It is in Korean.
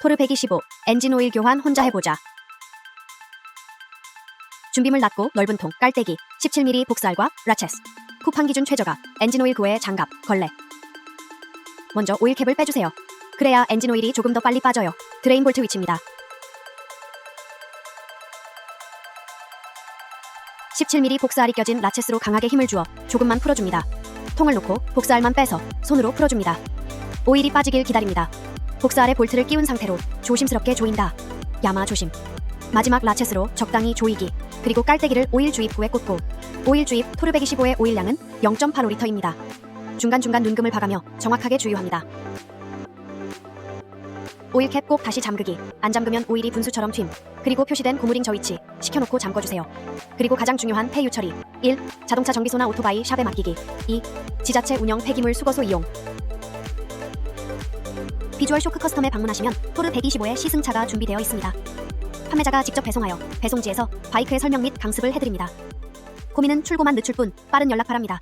토르 125 엔진 오일 교환 혼자 해보자. 준비물 낮고 넓은 통 깔때기 17mm 복살과 라체스 쿠팡 기준 최저가 엔진 오일 구의 장갑 걸레 먼저 오일 캡을 빼주세요. 그래야 엔진 오일이 조금 더 빨리 빠져요. 드레인 볼트 위치입니다. 17mm 복사알이 껴진 라체스로 강하게 힘을 주어 조금만 풀어줍니다. 통을 놓고 복사알만 빼서 손으로 풀어줍니다. 오일이 빠지길 기다립니다. 복사알에 볼트를 끼운 상태로 조심스럽게 조인다. 야마 조심. 마지막 라체스로 적당히 조이기. 그리고 깔때기를 오일 주입 후에 꽂고 오일 주입 토르 125의 오일량은 0.85리터입니다. 중간중간 눈금을 봐가며 정확하게 주유합니다. 오일 캡 꼭 다시 잠그기. 안 잠그면 오일이 분수처럼 튠. 그리고 표시된 고무링 저 위치 식혀놓고 잠궈주세요. 그리고 가장 중요한 폐유 처리. 1. 자동차 정비소나 오토바이 샵에 맡기기. 2. 지자체 운영 폐기물 수거소 이용. 비주얼 쇼크 커스텀에 방문하시면 토르 125의 시승차가 준비되어 있습니다. 판매자가 직접 배송하여 배송지에서 바이크의 설명 및 강습을 해드립니다. 고민은 출고만 늦출 뿐 빠른 연락 바랍니다.